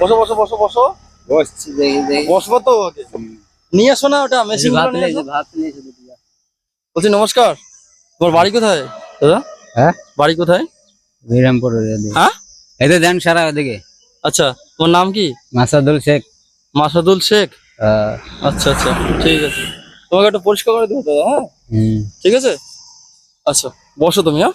বসো বসো বসো বসো। বসছি দেখি দেখি। বসবো তো? নিয়ে আসো না ওটা মেশিন ভাত ভাত বলছি নমস্কার। তোমার বাড়ি কোথায় দাদা? হ্যাঁ? বাড়ি কোথায়? বিরামপুর হ্যাঁ? এতে দেন সারা ওদিকে। আচ্ছা তোমার নাম কি? মাসাদুল শেখ। মাসাদুল শেখ? আহ, আচ্ছা আচ্ছা ঠিক আছে। তোমাকে একটু পরিষ্কার করে দিতে হবে হ্যাঁ? হুম। ঠিক আছে? আচ্ছা বসো তুমি হ্যাঁ?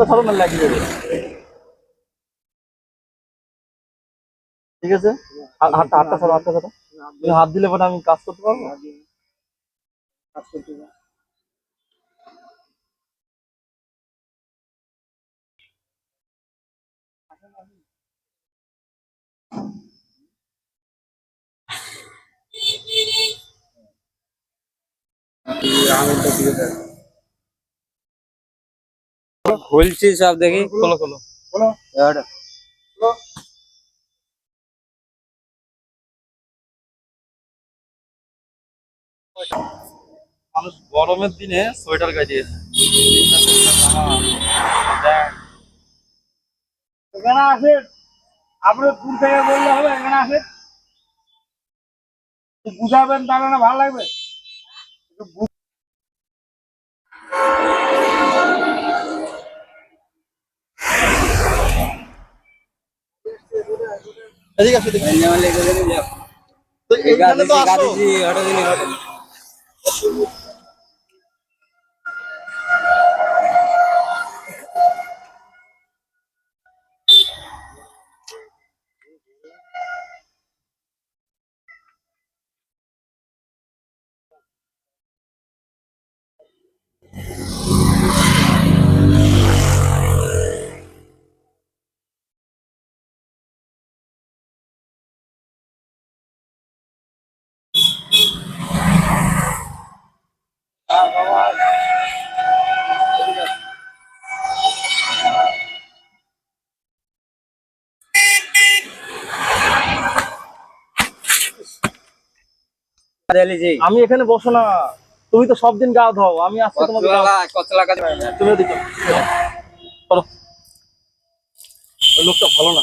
ছাড়ো না লাগিয়ে দেবে ঠিক আছে? হাতটা হাতটা হাতটা তুমি হাত দিলে পরে আমি কাজ করতে পারব? খুলছি সব দেখি। খোলো খোলো এবার। মানুষ গরমের দিনে সোয়েটার গায়ে দিয়েছে এখানে আসেন আপনি দূর থেকে বললে হবে এখানে একটু বুঝাবেন তাহলে না ভালো লাগবে? এদিকে আছে। তো এখানে তো আসো। আমি এখানে বসো না। তুমি তো সব দিন গা ধাও। আমি আজকে তোমাকে তুমি লোকটা ভালো না।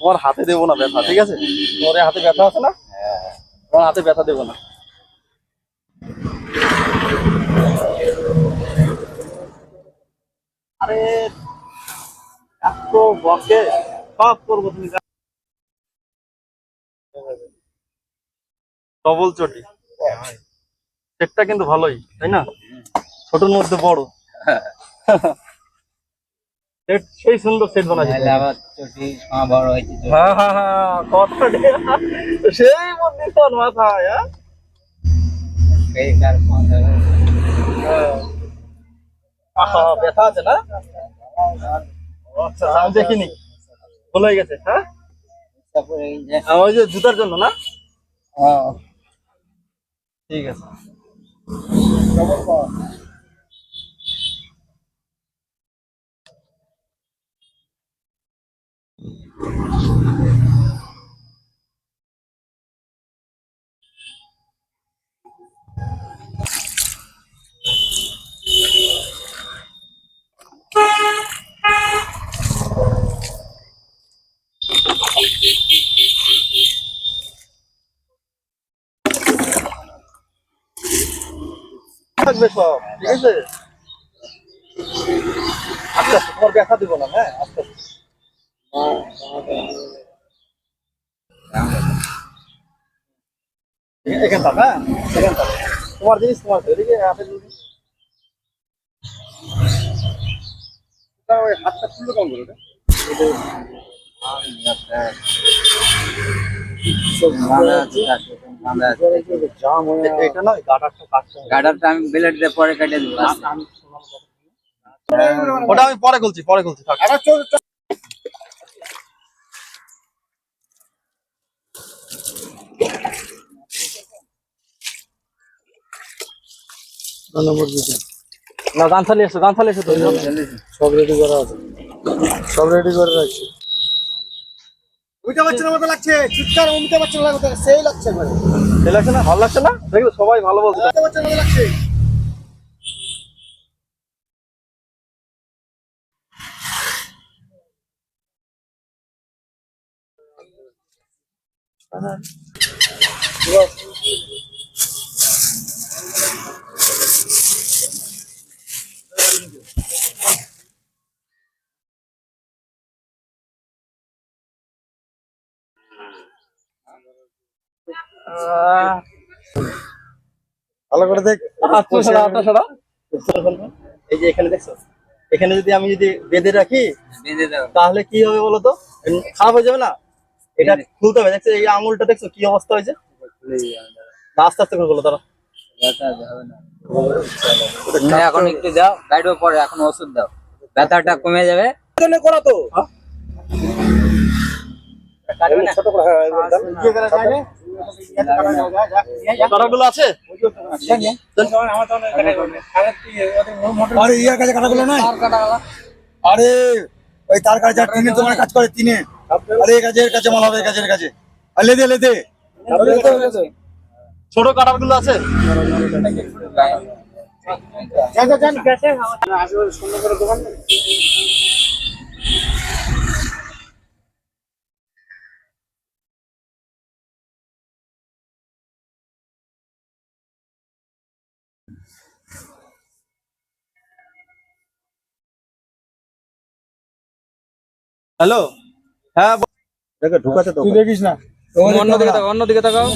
তোমার হাতে দেবো না ব্যথা, ঠিক আছে? তোমার হাতে ব্যথা আছে না? তোমার হাতে ব্যথা দেবো না। আরে, এত সব করব তুমি ডবল চটি। কিন্তু ভালোই, তাই না? ছোটর মধ্যে বড়। সেই সুন্দর সেট বড় হয়েছে হ্যাঁ হ্যাঁ হ্যাঁ কথা সেই মধ্যে তোর মাথায় হ্যাঁ। আহা, ব্যথা আছে না? আচ্ছা আমি দেখিনি। ভুল হয়ে গেছে হ্যাঁ? ওই যে জুতার জন্য না? হ্যাঁ, ঠিক আছে। থাকবে সব ঠিক আছে আস্তে আস্তে তোমার ব্যথা দিব না হ্যাঁ আস্তে আস্তে হ্যাঁ? তোমার জিনিস তোমার এদিকে ওই হাতটা খুললো কেমন করে। গার্ডারটা আমি ব্লেড দিয়ে পরে কেটে দেবো। ওটা আমি পরে খুলছি পরে খুলছি না গান চালিয়ে এসো গান চালিয়ে এসো তো। সব রেডি করা আছে সব রেডি করে রাখছি। অমিতাভ বচ্চনের মতো লাগছে। চিৎকার অমিতাভ বচ্চন লাগছে সেই লাগছে মানে ভালো লাগছে না ভালো লাগছে না? দেখল সবাই ভালো বলছে অমিতাভ বচ্চনের মতো লাগছে। ভালো করে দেখ। এই যে এখানে দেখছ? এখানে যদি আমি যদি বেঁধে রাখি বেঁধে তাহলে কি হবে বলো তো? খারাপ হয়ে যাবে না? এটা খুলতে হবে। দেখছ এই আঙুলটা দেখছ কি অবস্থা হয়েছে? আস্তে আস্তে করে বলো তারা ব্যথা না। এখন একটু দাও গাইডও পরে এখন ওষুধ দাও। ব্যথাটা কমে যাবে। করা তো। কাটবে না। ছোট করে করে? কাটাগুলো আছে? আরে ইয়ার কাছে কাটাগুলো নাই? আরে ওই তার কাছে তিনে তোমার কাজ করে তিনে। আরে এর কাছে এর কাছে মাল হবে এর কাছে এর কাছে আর লেদে লেদে। ছোট কাটারগুলো আছে? হ্যালো? হ্যাঁ দেখে ঢুকাতে তো তুই দেখিস না। অন্যদিকে তাকাও অন্যদিকে তাকাও।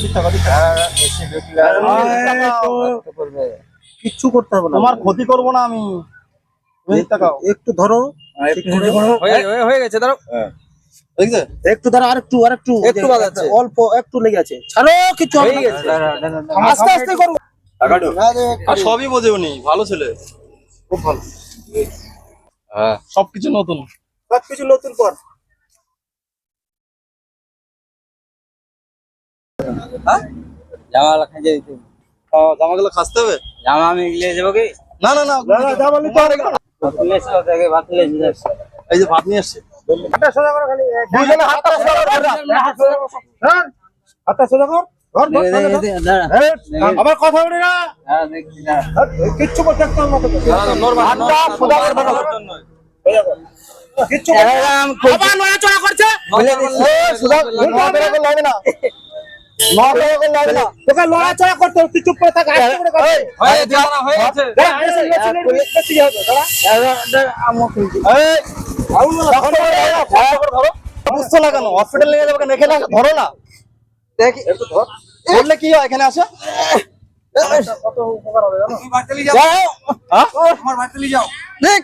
কিচ্ছু করতে হবে না। তোমার ক্ষতি করব না আমি। একটু ধরো। হয়ে গেছে দেখছে? একটু ধরো আর একটু আর একটু একটু বাজাচ্ছে। অল্প একটু লেগে আছে। ছাড়ো কিছু হবে না। আস্তে আস্তে করো। আর সবই বোঝে উনি ভালো ছেলে। খুব ভালো। হ্যাঁ। সবকিছু নতুন। সব কিছু নতুন কর জামা খাইয়ে দিতে হ্যাঁ, জামাগুলো খাসতে হবে? জামা আমি গিলে যাব কি? না না না না, জামা নিতে হবে এই যে ভাত নিয়ে এসছে। হাতটা সোজা করো খালি। দুইজনে হাতটা সোজা করে হ্যাঁ, হাতটা সোজা কর। এই, আবার কথা বলি না। হ্যাঁ। কিচ্ছু করতে হবে না। তোকে নড়াচড়া করতে তুই চুপ করে থাক, হসপিটাল নিয়ে যাব এখানে ধরো না দেখি একটু ধরলে কি হয় এখানে আসো কত উপকার হবে জানো যাও হ্যাঁ? দেখ